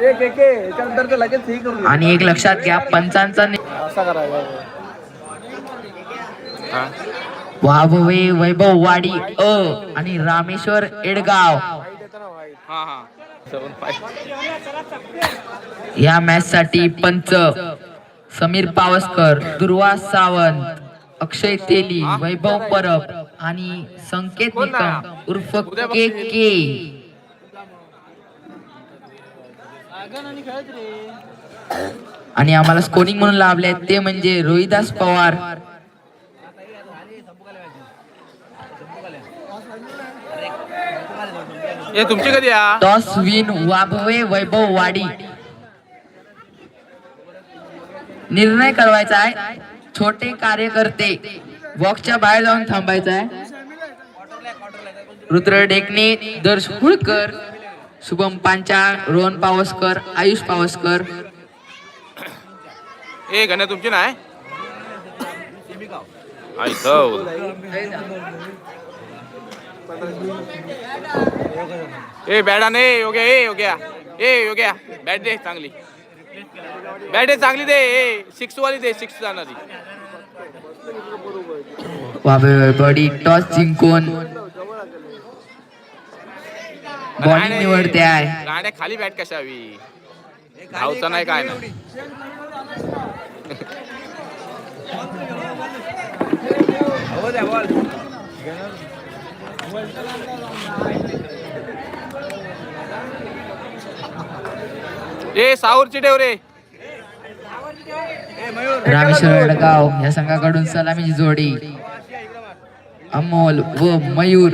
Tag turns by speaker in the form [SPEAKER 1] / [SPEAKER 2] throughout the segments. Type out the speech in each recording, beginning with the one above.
[SPEAKER 1] एक एक याच्यानंतर तर लगेच हे करून
[SPEAKER 2] आणि एक लक्षात घ्या पंचांचा नि-
[SPEAKER 1] असा करायचा
[SPEAKER 3] हा
[SPEAKER 2] वाभवे वैभव वाडी अ आणि रामेश्वर एडगाव.
[SPEAKER 3] हा हा. सेवन
[SPEAKER 2] या मॅच साठी पंच समीर पावसकर दुर्वा सावंत अक्षय तेली वैभव परब आणि संकेत निकम उर्फ के के. आणि आम्हाला स्कोरिंग म्हणून लाभले ते म्हणजे रोहिदास पवार.
[SPEAKER 3] तुमची कधी
[SPEAKER 2] टॉस विन वाभवे वैभव वाडी. निर्णय कळवायचा आहे. छोटे कार्यकर्ते बॉक्सच्या बाहेर जाऊन थांबायचा आहे. रुद्र डेकणे दर्श हुळकर. शुभम पांचाळ रोहन पावसकर आयुष पावसकर.
[SPEAKER 3] ए गण्या तुमची जाऊ. ए बॅडा ने योग्या ए योग्या. ए योग्या बॅट दे चांगली. बॅट दे चांगली दे ए सिक्स वाली दे सिक्स जाणारी.
[SPEAKER 2] बडी टॉस जिंकून बॉलिंग निवडते आहे.
[SPEAKER 3] गाड्या खाली बॅट कशावी? धावचा नाही काय नाही. ए साऊरची ठेव रे.
[SPEAKER 2] रामेश्वर एडगाव या संघाकडून सलामीची जोडी. अमोल व मयूर.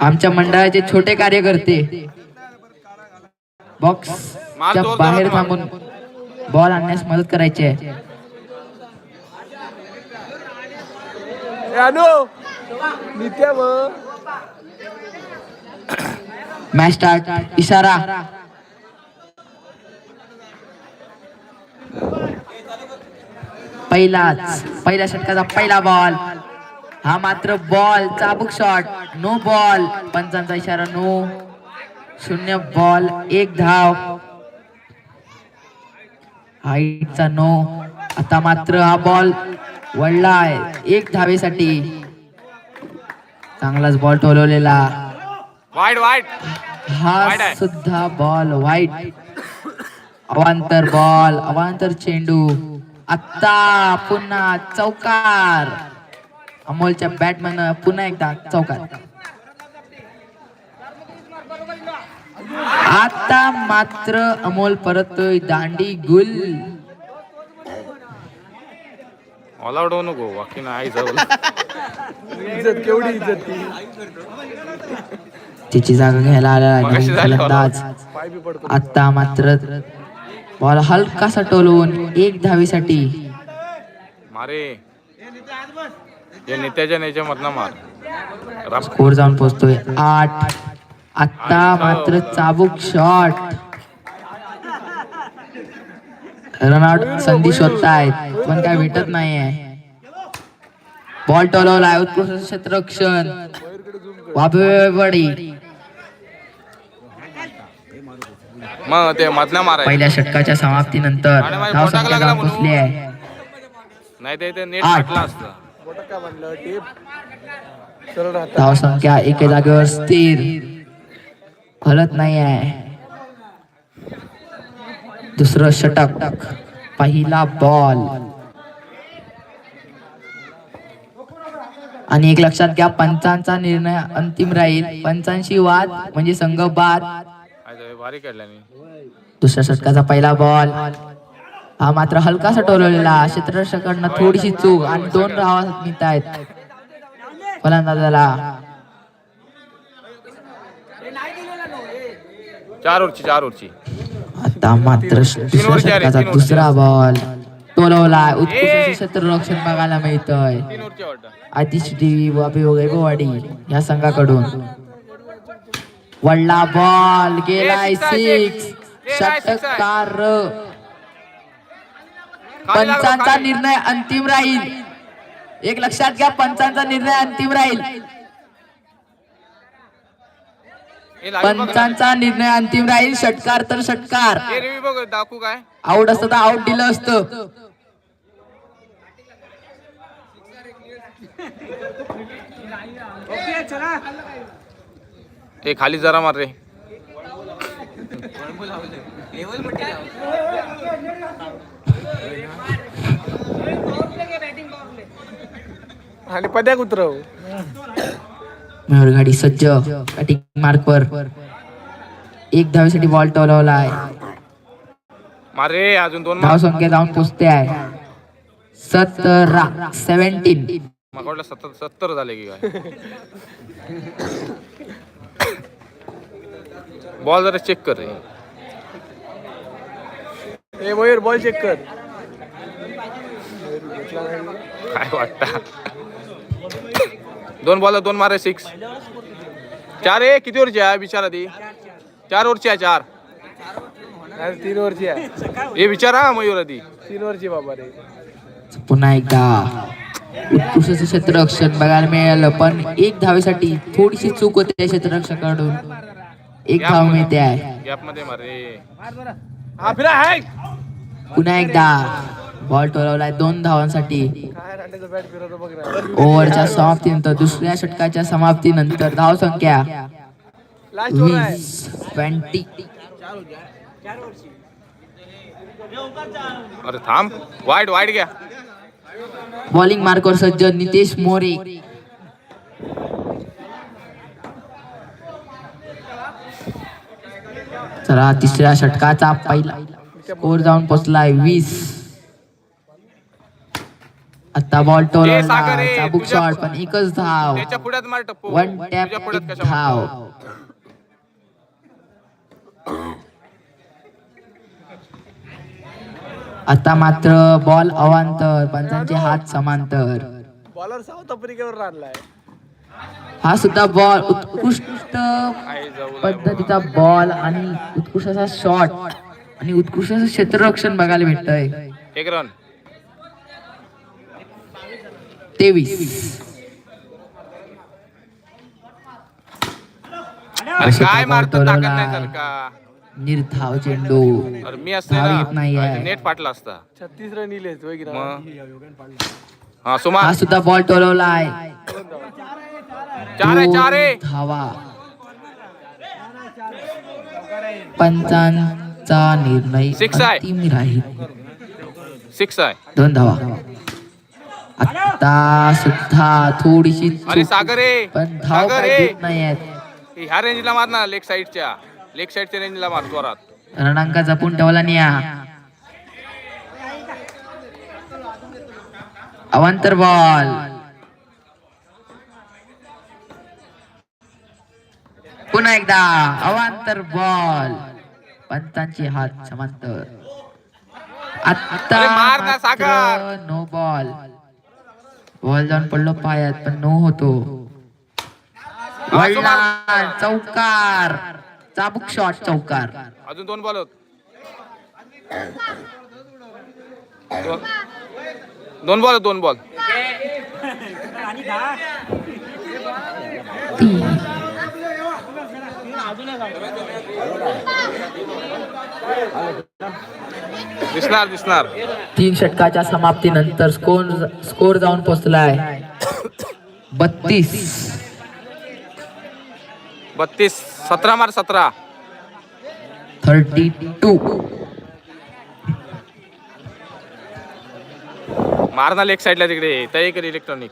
[SPEAKER 2] आमच्या मंडळाचे छोटे कार्यकर्ते. बॉक्सच्या बाहेर थांबून बॉल आणण्यास मदत करायची आहे. मॅच स्टार्ट इशारा. पहिलाच. पहिल्या षटकाचा पहिला बॉल हा मात्र बॉल चाबूक शॉट नो बॉल पंचांचा इशारा नो शून्य बॉल एक धाव. हाईटचा नो आता मात्र हा बॉल वळलाय. एक धावेसाठी. चांगलाच बॉल टोलवलेला
[SPEAKER 3] वाईट वाईट
[SPEAKER 2] हा. सुद्धा बॉल वाईट अवांतर बॉल अवांतर चेंडू. आता पुन्हा चौकार. अमोलच्या बॅटमॅन पुन्हा एकदा चौकार आता मात्र अमोल परतोय दांडी गुल.
[SPEAKER 3] ऑल आउट होऊ नको बाकी नाही जाऊ.
[SPEAKER 1] इज्जत केवढी इज्जत ती?
[SPEAKER 2] तिची जागा घ्यायला आला
[SPEAKER 3] मगाशी
[SPEAKER 2] नवीन
[SPEAKER 3] झाली
[SPEAKER 2] फलंदाज. आता मात्र बॉल हलकासा टोलवून एक धावीसाठी.
[SPEAKER 3] मारे. हे नित्याच्या मार.
[SPEAKER 2] स्कोर जाऊन पोहोचतोय आठ. आता मात्र चाबूक शॉट रनआउट संधी शोधतायत पण काय भेटत नाहीये. बॉल उत्कृष्ट वाबडी
[SPEAKER 3] मग ते मधनं मारायचं.
[SPEAKER 2] पहिल्या षटकाच्या समाप्तीनंतर धावसंख्या जाऊन पोहोचली आहे.
[SPEAKER 3] नाही ते- नेट
[SPEAKER 2] आठ.
[SPEAKER 3] फाटलं असतं.
[SPEAKER 1] राहतात
[SPEAKER 2] धावसंख्या एके जागेवर स्थिर. हलत नाही आहे दुसरं षटक. पहिला बॉल आणि एक लक्षात घ्या पंचांचा निर्णय अंतिम राहील. पंचांशी वाद म्हणजे संघ बाद दुसऱ्या षटकाचा पहिला बॉल मात्र हलकासा टोलवलेला क्षेत्ररक्षकांना थोडीशी चूक आणि दोन धावा मिळत आहेत. फलंदाजाला.
[SPEAKER 3] चार ओव्हरची चार ओव्हरची.
[SPEAKER 2] आता मात्र षटकाचा दुसरा बॉल. टोलवला. उत्कृष्ट क्षेत्ररक्षण बघायला मिळतंय. आतिश देवी वाबी वैभववाडी या संघाकडून. वडला बॉल. गेलाय सिक्स. षटकार. पंचांचा. निर्णय अंतिम राहील. एक लक्षात घ्या पंचांचा निर्णय अंतिम राहील. पंचांचा निर्णय अंतिम राहील. षटकार तर षटकार.
[SPEAKER 3] दाखवू काय?
[SPEAKER 2] आउट असतं तर आउट दिलं असतं.
[SPEAKER 3] हे खाली जरा मार रे.
[SPEAKER 1] आणि पद्याक उतरव
[SPEAKER 2] गाडी सज्ज बॅटिंग मार्कवर एक धावेसाठी बॉल टोलवला आहे.
[SPEAKER 3] मार अजून दोन
[SPEAKER 2] धाव संख्या जाऊन पोचते आहे. सतरा सेव्हन्टीन
[SPEAKER 3] वाटलं सत्तर सत्तर झाले की काय? बॉल जरा चेक कर रे.
[SPEAKER 1] ए मयूर बॉल चेक कर.
[SPEAKER 3] काय वाटत? दोन बॉल दोन मारे सिक्स चार आहे किती ओव्हरची आहे? विचारा ती. चार ओव्हरची आहे चार.
[SPEAKER 1] अरे तीन वरची आहे.
[SPEAKER 3] हे विचारा मयूर आधी.
[SPEAKER 1] तीन वरची बाबा रे.
[SPEAKER 2] पुन्हा एकदा. उत्कृष्ट क्षेत्ररक्षण बघायला मिळालं पण एक धावेसाठी थोडीशी चूक होते क्षेत्ररक्षकाकडून. एक धाव मिळते आहे.
[SPEAKER 3] गॅपमध्ये मार. रे
[SPEAKER 1] हा फिरा हाय
[SPEAKER 2] पुन्हा एकदा बॉल टोलवलाय दोन धावांसाठी. ओव्हरच्या समाप्तीनंतर दुसऱ्या षटकाच्या समाप्तीनंतर धाव संख्या
[SPEAKER 1] लास्ट ओव्हर आहे.
[SPEAKER 2] वीस ट्वेंटी
[SPEAKER 3] अरे थांब वाईट वाईट घ्या.
[SPEAKER 2] बॉलिंग मार्कवर सज्ज नितेश मोरे. चला तिसऱ्या षटकाचा पहिला. स्कोर जाऊन पोचलाय वीस. आता बॉल
[SPEAKER 3] तुझ्या-
[SPEAKER 2] शॉट पण एकच धाव.
[SPEAKER 3] त्याच्या पुढ्यात मार टप्पू.
[SPEAKER 2] वन टॅप धाव? आता मात्र बॉल अवांतर पंचांचे हात समांतर.
[SPEAKER 1] बॉलर साऊथ आफ्रिकेवर आणलाय
[SPEAKER 2] हा सुद्धा बॉल उत्कृष्ट. पद्धतीचा बॉल आणि उत्कृष्ट असा शॉट आणि उत्कृष्ट असं क्षेत्ररक्षण बघायला भेटतंय.
[SPEAKER 3] एक रन
[SPEAKER 2] तेवीस.
[SPEAKER 3] काय मारतो
[SPEAKER 2] निर्धाव चेंडू.
[SPEAKER 3] अरे मी असते. नेट फाटला असता.
[SPEAKER 1] छत्तीस रन इलेच
[SPEAKER 3] हा
[SPEAKER 2] हा
[SPEAKER 3] सुमार
[SPEAKER 2] सुद्धा बॉल टोलवलाय.
[SPEAKER 3] चार आहे चार आहे.
[SPEAKER 2] दोन धावा. पंचांचा निर्णय
[SPEAKER 3] Six आहे.
[SPEAKER 2] अंतिम राहील.
[SPEAKER 3] सिक्स आहे.
[SPEAKER 2] दोन धावा. आता सुद्धा थोडीशी
[SPEAKER 3] अरे
[SPEAKER 2] चूक,
[SPEAKER 3] सागर आहे
[SPEAKER 2] पण धाव
[SPEAKER 3] सागर
[SPEAKER 2] काय
[SPEAKER 3] आहे
[SPEAKER 2] देत नाही आहेत
[SPEAKER 3] ह्या रेंजला मार ना लेग साईडच्या लेग साईडच्या रेंजला मार जोरात.
[SPEAKER 2] रणांका जपून ठेवला निया. अवांतर बॉल. पुन्हा एकदा अवांतर बॉल. पंचांची हात समांतर. आता
[SPEAKER 3] ना,
[SPEAKER 2] बॉल बॉल जाऊन पडलो पायात पण नो होतो. चौकार. चाबूक शॉट चौकार.
[SPEAKER 3] अजून दोन बॉल होत. दोन- दोन बॉल दोन बॉल.
[SPEAKER 2] तीन
[SPEAKER 3] दिसणार दिसणार.
[SPEAKER 2] तीन षटकाच्या समाप्तीनंतर स्कोर स्कोर जाऊन पोहोचलाय. बत्तीस.
[SPEAKER 3] बत्तीस सतरा मार सतरा.
[SPEAKER 2] थर्टी टू
[SPEAKER 3] मार ना लेग साईडला तिकडे. तय कर इलेक्ट्रॉनिक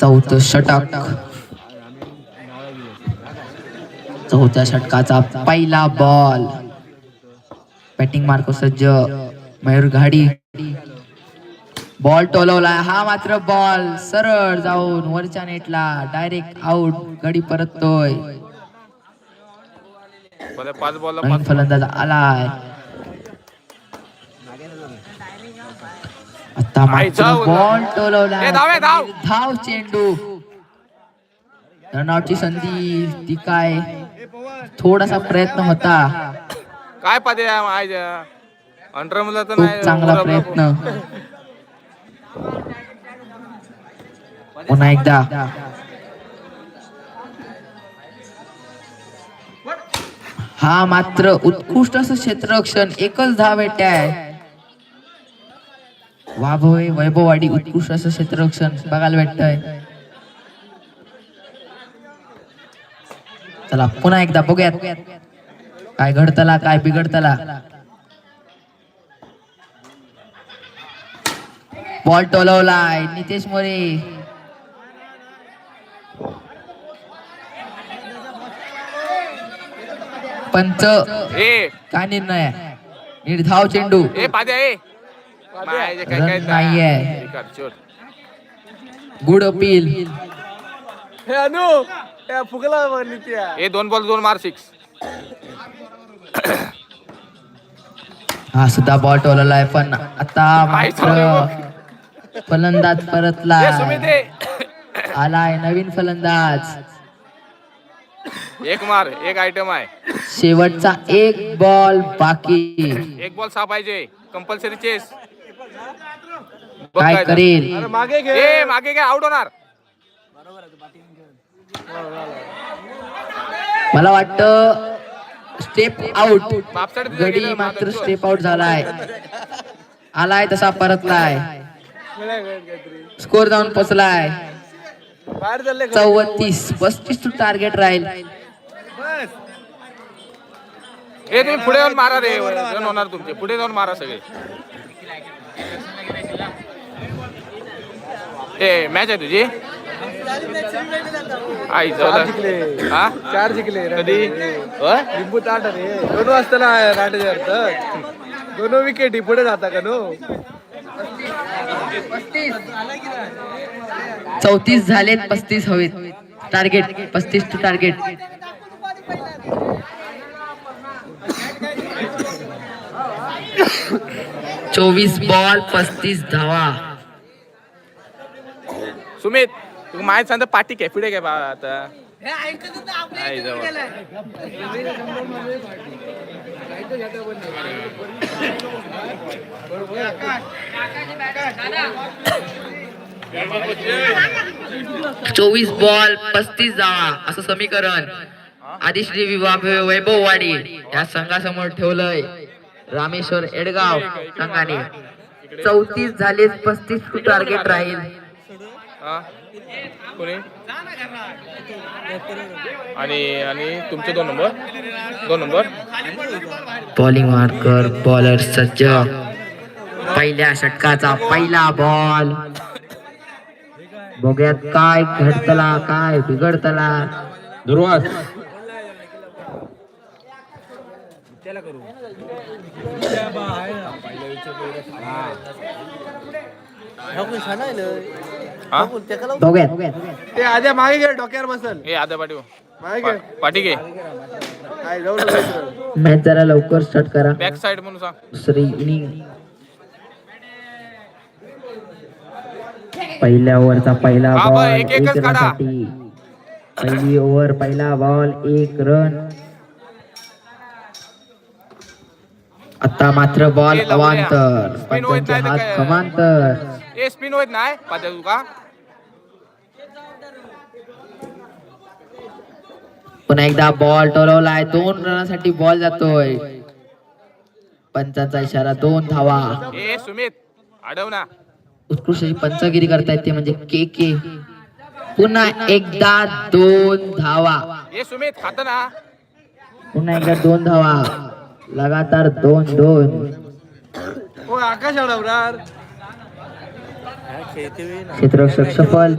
[SPEAKER 2] चौथं षटक. चौथ्या षटकाचा पहिला बॉल बॅटिंग मार्को सज्ज. मयूर घाडी. बॉल टोलवलाय हा मात्र बॉल सरळ जाऊन वरच्या नेटला डायरेक्ट आउट गडी परततोय.
[SPEAKER 3] पाच बॉल
[SPEAKER 2] फलंदाज आलाय. आता
[SPEAKER 3] जाऊ.
[SPEAKER 2] बॉल टोलवला.
[SPEAKER 3] धाव,
[SPEAKER 2] चेंडू. रनआउटची संधी ती काय? थोडासा प्रयत्न होता.
[SPEAKER 3] काय
[SPEAKER 2] खूप
[SPEAKER 3] नाही
[SPEAKER 2] चांगला
[SPEAKER 3] पुरा-
[SPEAKER 2] प्रयत्न. पुन्हा एकदा. हा मात्र उत्कृष्ट असं क्षेत्ररक्षण एकच धाव आहे. वाभवे वैभववाडी उत्कृष्ट असं क्षेत्ररक्षण बघायला भेटतंय. चला पुन्हा एकदा बघूयात. काय घडतला काय बिघडतला. बॉल टोलवलाय नितेश मोरे. पंच.
[SPEAKER 3] ए.
[SPEAKER 2] काय निर्णय आहे? निर्धाव चेंडू. रन नाहीये.
[SPEAKER 3] हे.
[SPEAKER 2] Good appeal.
[SPEAKER 1] हे अनु हे फुगला
[SPEAKER 3] ए दोन बॉल दोन मार सिक्स
[SPEAKER 2] हा सुद्धा बॉल टोलवलाय पण आता
[SPEAKER 3] काय
[SPEAKER 2] मात्र फलंदाज
[SPEAKER 3] ए सुमित ए
[SPEAKER 2] आलाय नवीन फलंदाज.
[SPEAKER 3] एक मार एक आयटम आहे.
[SPEAKER 2] शेवटचा एक बॉल बाकी.
[SPEAKER 3] एक बॉल सहा पाहिजे. कंपल्सरी चेस
[SPEAKER 2] काय करेल
[SPEAKER 1] अरे मागे घे.
[SPEAKER 3] मागे काय आउट होणार.
[SPEAKER 2] मला वाटतं स्टेप आउट गडी मात्र स्टेप आउट झालाय. आलाय तसा परतलाय. स्कोर जाऊन पोचलाय? चौतीस पस्तीस टू टार्गेट राहील.
[SPEAKER 3] ए तुम्ही पुढे जाऊन मारा रे रन होणार तुमचे. पुढे जाऊन मारा सगळे. ए मॅच आहे तुझी आई
[SPEAKER 1] चार
[SPEAKER 3] चला
[SPEAKER 1] जिंकले
[SPEAKER 3] हा
[SPEAKER 1] चार जिंकले
[SPEAKER 3] कधी?
[SPEAKER 1] लिंबू ताट रे दोन वाजता ना राटे अर्थ दोन विकेट पुढे जाता का नो
[SPEAKER 2] चौतीस झालेत पस्तीस हवेत टार्गेट पस्तीस टू टार्गेट चोवीस बॉल पस्तीस धावा.
[SPEAKER 3] सुमित तू माहीत सांगता पाठी काय पुढे काय बाबा आता.
[SPEAKER 2] चोवीस बॉल पस्तीस धावा असं समीकरण. आदिश्री विभाग वैभववाडी या संघासमोर ठेवलंय. रामेश्वर एडगाव संघाने चौतीस झाले पस्तीस टू टार्गेट राहील.
[SPEAKER 3] आणि आणि तुमचे दोन नंबर दोन नंबर
[SPEAKER 2] बॉलिंग मार्कर बॉलर सज्ज पहिल्या षटकाचा पहिला बॉल बघूयात काय घडतला काय बिघडतला.
[SPEAKER 4] दुर्वास.
[SPEAKER 3] हा
[SPEAKER 2] बघूयात
[SPEAKER 1] ते आद्या मागे घे डोक्यावर बसल.
[SPEAKER 3] ए आधा पाठी
[SPEAKER 1] मागे घे.
[SPEAKER 3] पाठी घे.
[SPEAKER 1] काय जाऊ नको इकडं.
[SPEAKER 2] मॅच जरा लवकर स्टार्ट करा.
[SPEAKER 3] बॅक साइड म्हणून सांग.
[SPEAKER 2] दुसरी इनिंग पहिल्या ओव्हरचा पहिला बॉल
[SPEAKER 3] एक
[SPEAKER 2] एक
[SPEAKER 3] एकच काढा.
[SPEAKER 2] रनसाठी पहिली ओव्हर पहिला बॉल एक रन आता मात्र बॉल. अवांतर. पंचांचे हात? समांतर.
[SPEAKER 3] ए स्पिन होत नाही? पात्या तू का?
[SPEAKER 2] पुन्हा एकदा बॉल टोलवलाय. दोन रनासाठी बॉल जातोय. पंचांचा इशारा दोन धावा.
[SPEAKER 3] ए सुमित अडव ना.
[SPEAKER 2] उत्कृष्ट अशी पंचगिरी करतायत ते म्हणजे के के. पुन्हा एकदा दोन धावा.
[SPEAKER 3] ए सुमित खात ना.
[SPEAKER 2] पुन्हा एकदा दोन धावा. लगातार दोन दोन.
[SPEAKER 1] ओ आकाश अडवणार.
[SPEAKER 2] क्षेत्ररक्षक सफल.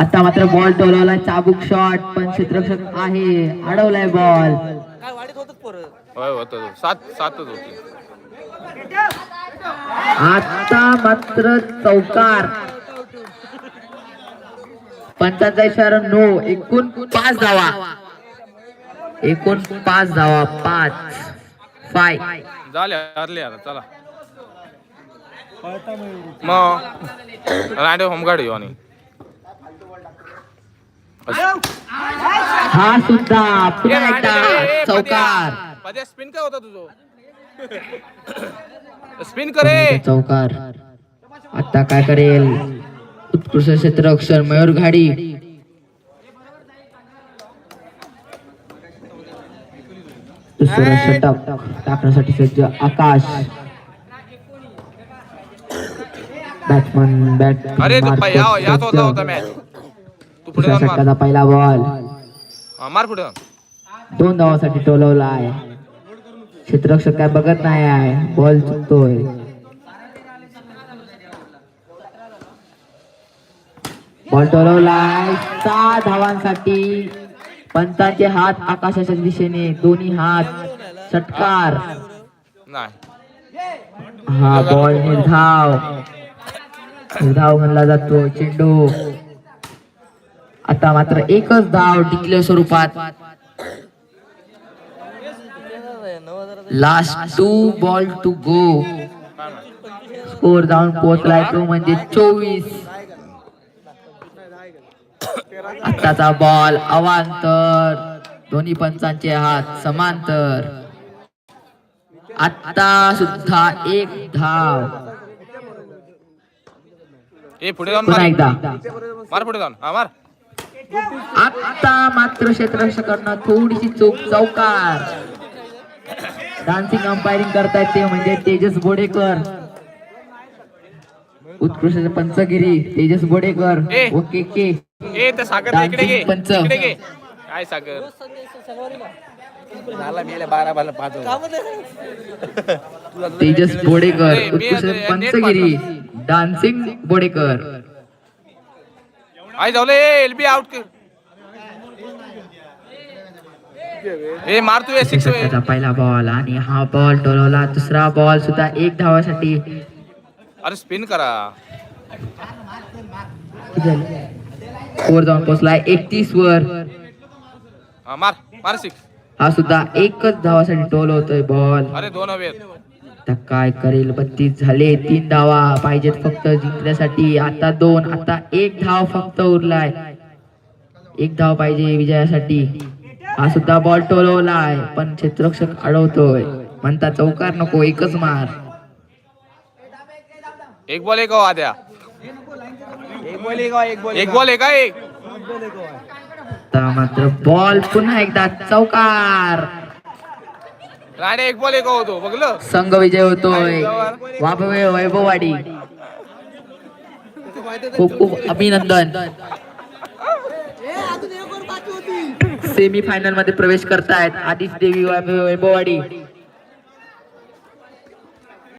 [SPEAKER 2] आता मात्र बॉल टोलवला चाबूक शॉट पण क्षेत्ररक्षक आहे अडवलाय बॉल
[SPEAKER 3] होय होत सात सातच होती.
[SPEAKER 2] आता मात्र चौकार. पंचाचा इशारा नो एकूण पाच धावा. एकूण पाच धावा पाच फाय
[SPEAKER 3] झाले हरले आता चला. मग रांडे होमगार्ड येऊ आणि.
[SPEAKER 2] हा सुद्धा पुन्हा एकदा चौकार.
[SPEAKER 3] पद्या स्पिन काय होता तुझं? स्पिन करे
[SPEAKER 2] चौकार. आता काय करेल? उत्कृष्ट क्षेत्ररक्षण मयूर घाडी. दुसरा षटक टाकण्यासाठी सज्ज आकाश. बॅट्समन बॅट
[SPEAKER 3] अरे तू पा- या यात होता होता मॅच तू पुढे
[SPEAKER 2] दुसऱ्या
[SPEAKER 3] जाऊन मार.
[SPEAKER 2] षटकाचा पहिला बॉल
[SPEAKER 3] हा, मार पुढे. जाऊन
[SPEAKER 2] दोन धावासाठी टोलवला आहे. क्षेत्ररक्षक काय बघत नाही आहे. बॉल चुकतोय. बॉल टोलवलाय सहा धावांसाठी पंचांचे हात आकाशाच्या दिशेने दोन्ही हात षटकार हा बॉल निर्धाव निर्धाव म्हणला जातो चेंडू. आता मात्र एकच धाव टिकल्या स्वरूपात. Last two ball to go score जाऊन पोहोचलाय तो म्हणजे चोवीस. आताचा बॉल अवांतर. दोन्ही पंचांचे हात समांतर. आता सुद्धा एक धाव.
[SPEAKER 3] पुढे जाऊन
[SPEAKER 2] पुन्हा एकदा.
[SPEAKER 3] मार पुढे जाऊन. हा मार.
[SPEAKER 2] आता मात्र क्षेत्ररक्षकांना थोडीशी चूक चौकार. डान्सिंग अंपायरिंग करतायत ते म्हणजे तेजस बोडेकर. उत्कृष्ट पंचगिरी तेजस बोडेकर. Okay K.
[SPEAKER 3] ए त्या सागर इकडे घे
[SPEAKER 2] पंच.
[SPEAKER 3] इकडे घे. काय सागर?
[SPEAKER 2] तेजस बोडेकर पंचगिरी डान्सिंग बोडेकर.
[SPEAKER 3] आई जाऊ एल बी आउट कर. ए मार तू सिक्स
[SPEAKER 2] पहिला बॉल आणि हा बॉल टोलवला दुसरा बॉल सुद्धा एक धावासाठी.
[SPEAKER 3] अरे स्पिन करा.
[SPEAKER 2] वर जाऊन पोहोचलाय एकतीस वर.
[SPEAKER 3] हा मार मार सिक्स
[SPEAKER 2] सुद्धा एकच धावासाठी टोल होतोय बॉल आता काय करेल? बत्तीस झाले तीन धावा पाहिजेत फक्त जिंकण्यासाठी. आता दोन आता एक धाव फक्त उरलाय. एक धाव पाहिजे विजयासाठी. हा सुद्धा बॉल टोलवलाय पण क्षेत्ररक्षक अडवतोय. म्हणता चौकार नको एकच मार.
[SPEAKER 3] एक बॉल एक आद्या.
[SPEAKER 1] एक बॉल एक
[SPEAKER 3] आहे
[SPEAKER 2] मात्र बॉल पुन्हा एकदा चौकार.
[SPEAKER 3] राणे एक बॉल एक होतो बघलं?
[SPEAKER 2] संघ विजय होतोय. वापवे वैभववाडी. खूप खूप अभिनंदन. सेमी फायनलमध्ये प्रवेश करतायत आदित्य देवी वैभव- वैभववाडी.